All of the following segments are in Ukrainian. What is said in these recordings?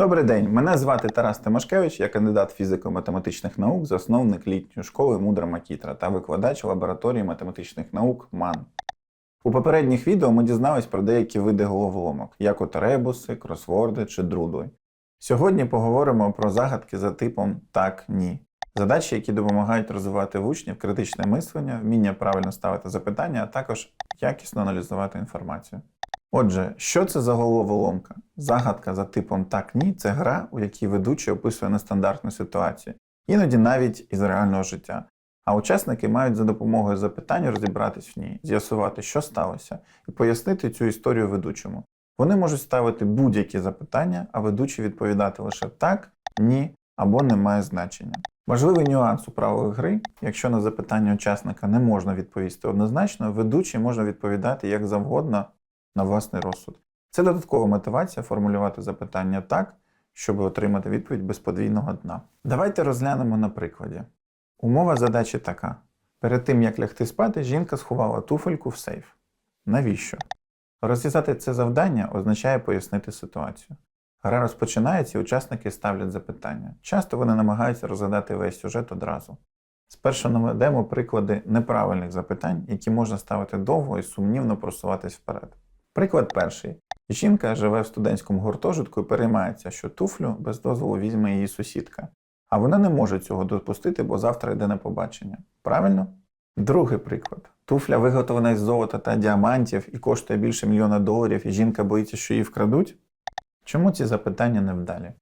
Добрий день, мене звати Тарас Тимошкевич, я кандидат фізико-математичних наук, засновник літньої школи Мудра Макітра та викладач лабораторії математичних наук МАН. У попередніх відео ми дізнались про деякі види головоломок, як от ребуси, кросворди чи друдли. Сьогодні поговоримо про загадки за типом так, ні. Задачі, які допомагають розвивати в учнів критичне мислення, вміння правильно ставити запитання, а також якісно аналізувати інформацію. Отже, що це за головоломка? Загадка за типом так ні це гра, у якій ведучий описує нестандартну ситуацію, іноді навіть із реального життя. А учасники мають за допомогою запитань розібратись в ній, з'ясувати, що сталося, і пояснити цю історію ведучому. Вони можуть ставити будь-які запитання, а ведучий відповідати лише так, ні або не має значення. Важливий нюанс у правилах гри, якщо на запитання учасника не можна відповісти однозначно, ведучий може відповідати як завгодно на власний розсуд. Це додаткова мотивація формулювати запитання так, щоб отримати відповідь без подвійного дна. Давайте розглянемо на прикладі. Умова задачі така: перед тим як лягти спати, жінка сховала туфельку в сейф. Навіщо? Розв'язати це завдання означає пояснити ситуацію. Гра розпочинається і учасники ставлять запитання. Часто вони намагаються розгадати весь сюжет одразу. Спершу наведемо приклади неправильних запитань, які можна ставити довго і сумнівно просуватись вперед. Приклад перший. Жінка живе в студентському гуртожитку і переймається, що туфлю без дозволу візьме її сусідка. А вона не може цього допустити, бо завтра йде на побачення. Правильно? Другий приклад. Туфля виготовлена із золота та діамантів і коштує більше мільйона доларів, і жінка боїться, що її вкрадуть? Чому ці запитання невдалі?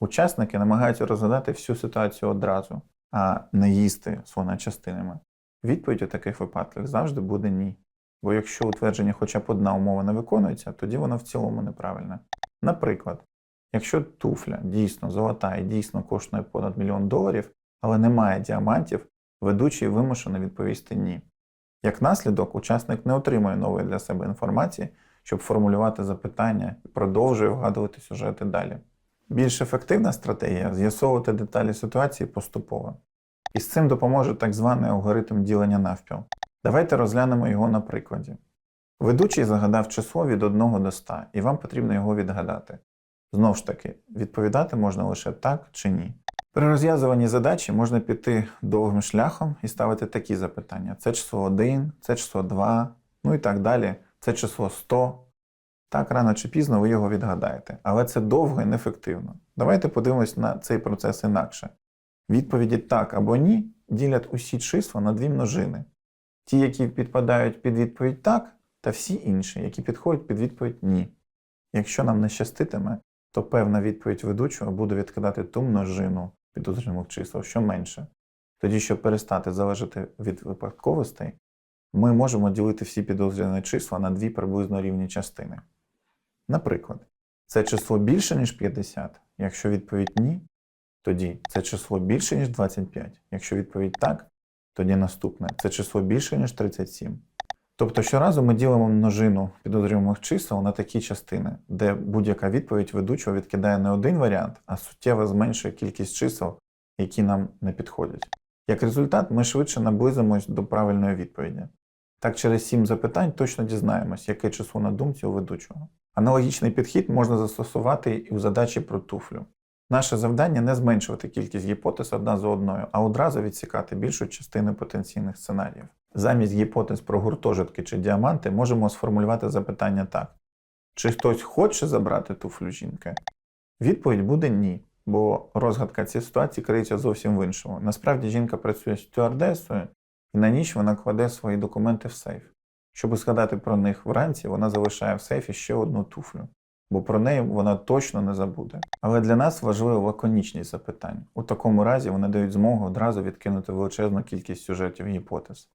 Учасники намагаються розгадати всю ситуацію одразу, а не їсти слона частинами. Відповідь у таких випадках завжди буде ні. Бо якщо утвердження хоча б одна умова не виконується, тоді воно в цілому неправильне. Наприклад, якщо туфля дійсно золота і дійсно коштує понад мільйон доларів, але немає діамантів, ведучий вимушено відповісти ні. Як наслідок, учасник не отримує нової для себе інформації, щоб формулювати запитання і продовжує вгадувати сюжети далі. Більш ефективна стратегія з'ясовувати деталі ситуації поступово. І з цим допоможе так званий алгоритм ділення навпіл. Давайте розглянемо його на прикладі. Ведучий загадав число від 1 до 100, і вам потрібно його відгадати. Знову ж таки, відповідати можна лише так чи ні. При розв'язуванні задачі можна піти довгим шляхом і ставити такі запитання: це число 1, це число 2, ну і так далі, це число 100. Так рано чи пізно ви його відгадаєте, але це довго і неефективно. Давайте подивимось на цей процес інакше. Відповіді так або ні ділять усі числа на дві множини. Ті, які підпадають під відповідь так, та всі інші, які підходять під відповідь ні. Якщо нам не щаститиме, то певна відповідь ведучого буде відкидати ту множину підозрюваних чисел, що менше. Тоді, щоб перестати залежати від випадковостей, ми можемо ділити всі підозрювані числа на дві приблизно рівні частини. Наприклад, це число більше, ніж 50, якщо відповідь ні, тоді це число більше, ніж 25, якщо відповідь так, тоді наступне це число більше, ніж 37. Тобто щоразу ми ділимо множину підозрюваних чисел на такі частини, де будь-яка відповідь ведучого відкидає не один варіант, а суттєво зменшує кількість чисел, які нам не підходять. Як результат, ми швидше наблизимось до правильної відповіді. Так, через 7 запитань точно дізнаємось, яке число на думці у ведучого. Аналогічний підхід можна застосувати і у задачі про туфлю. Наше завдання не зменшувати кількість гіпотез одна за одною, а одразу відсікати більшу частину потенційних сценаріїв. Замість гіпотез про гуртожитки чи діаманти можемо сформулювати запитання так: чи хтось хоче забрати туфлю жінки? Відповідь буде ні, бо розгадка цієї ситуації криється зовсім в іншому. Насправді жінка працює стюардесою, і на ніч вона кладе свої документи в сейф. Щоб згадати про них вранці, вона залишає в сейфі ще одну туфлю бо про неї вона точно не забуде. Але для нас важлива лаконічність запитань. У такому разі вони дають змогу одразу відкинути величезну кількість сюжетів і гіпотез.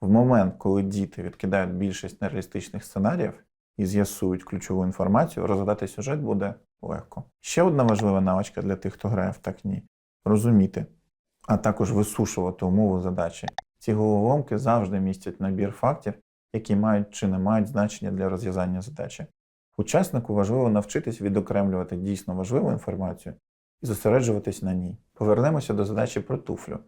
В момент, коли діти відкидають більшість нереалістичних сценаріїв і з'ясують ключову інформацію, розгадати сюжет буде легко. Ще одна важлива навичка для тих, хто грає в так ні розуміти, а також висушувати умову задачі. Ці головоломки завжди містять набір фактів, які мають чи не мають значення для розв'язання задачі. Учаснику важливо навчитись відокремлювати дійсно важливу інформацію і зосереджуватись на ній. Повернемося до задачі про туфлю.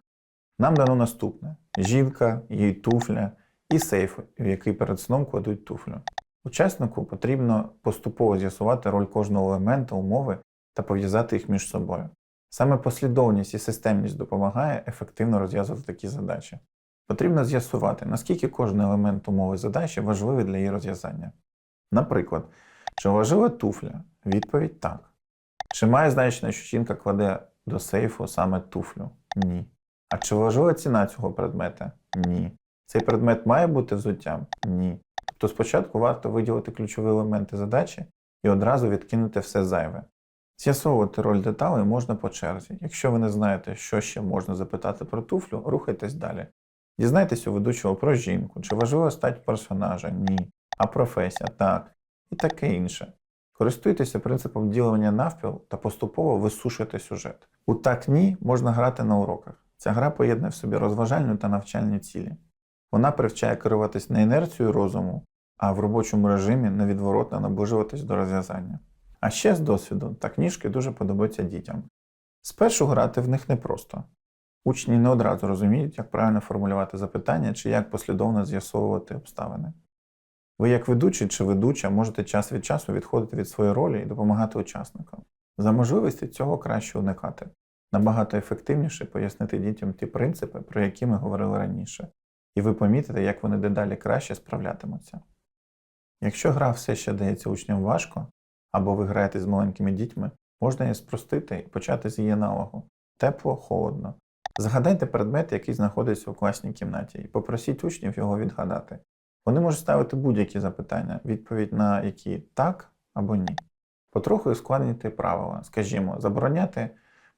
Нам дано наступне: жінка, її туфля і сейф, в який перед сном кладуть туфлю. Учаснику потрібно поступово з'ясувати роль кожного елемента умови та пов'язати їх між собою. Саме послідовність і системність допомагає ефективно розв'язувати такі задачі. Потрібно з'ясувати, наскільки кожен елемент умови задачі важливий для її розв'язання. Наприклад, чи важлива туфля? Відповідь так. Чи має значення, що жінка кладе до сейфу саме туфлю? Ні. А чи важлива ціна цього предмета? Ні. Цей предмет має бути взуттям? Ні. Тобто спочатку варто виділити ключові елементи задачі і одразу відкинути все зайве. З'ясовувати роль деталей можна по черзі. Якщо ви не знаєте, що ще можна запитати про туфлю, рухайтесь далі. Дізнайтесь у ведучого про жінку, чи важлива стать персонажа? Ні. А професія так. І таке інше. Користуйтеся принципом ділення навпіл та поступово висушуйте сюжет. У так ні можна грати на уроках. Ця гра поєднує в собі розважальну та навчальні цілі. Вона привчає керуватись не інерцією розуму, а в робочому режимі невідворотно наближуватись до розв'язання. А ще з досвіду та книжки дуже подобаються дітям. Спершу грати в них непросто. Учні не одразу розуміють, як правильно формулювати запитання чи як послідовно з'ясовувати обставини. Ви, як ведучий чи ведуча, можете час від часу відходити від своєї ролі і допомагати учасникам. За можливості цього краще уникати. Набагато ефективніше пояснити дітям ті принципи, про які ми говорили раніше, і ви помітите, як вони дедалі краще справлятимуться. Якщо гра все ще дається учням важко, або ви граєте з маленькими дітьми, можна її спростити і почати з її аналогу тепло, холодно. Згадайте предмет, який знаходиться у класній кімнаті, і попросіть учнів його відгадати. Вони можуть ставити будь-які запитання, відповідь на які так або ні. Потроху ускладнюйте правила, скажімо, забороняти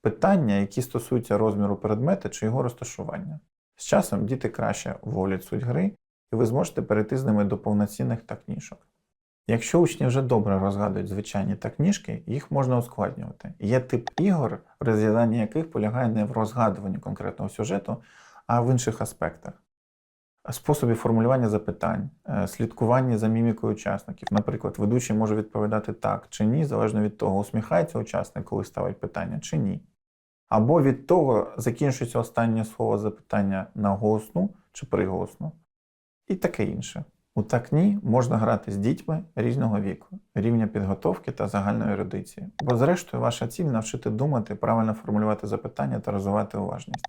питання, які стосуються розміру предмета чи його розташування. З часом діти краще вволять суть гри, і ви зможете перейти з ними до повноцінних такнішок. Якщо учні вже добре розгадують звичайні такніжки, їх можна ускладнювати. Є тип ігор, розв'язання яких полягає не в розгадуванні конкретного сюжету, а в інших аспектах. Способі формулювання запитань, е, слідкування за мімікою учасників. Наприклад, ведучий може відповідати так чи ні, залежно від того, усміхається учасник, коли ставить питання, чи ні. Або від того, закінчується останнє слово запитання на голосну чи приголосну, і таке інше. У так ні можна грати з дітьми різного віку, рівня підготовки та загальної ерудиції. Бо, зрештою, ваша ціль навчити думати, правильно формулювати запитання та розвивати уважність.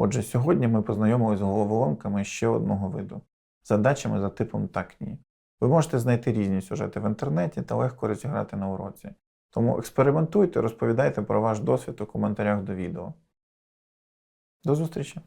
Отже, сьогодні ми познайомилися з головоломками ще одного виду задачами за типом так ні. Ви можете знайти різні сюжети в інтернеті та легко розіграти на уроці. Тому експериментуйте, розповідайте про ваш досвід у коментарях до відео. До зустрічі!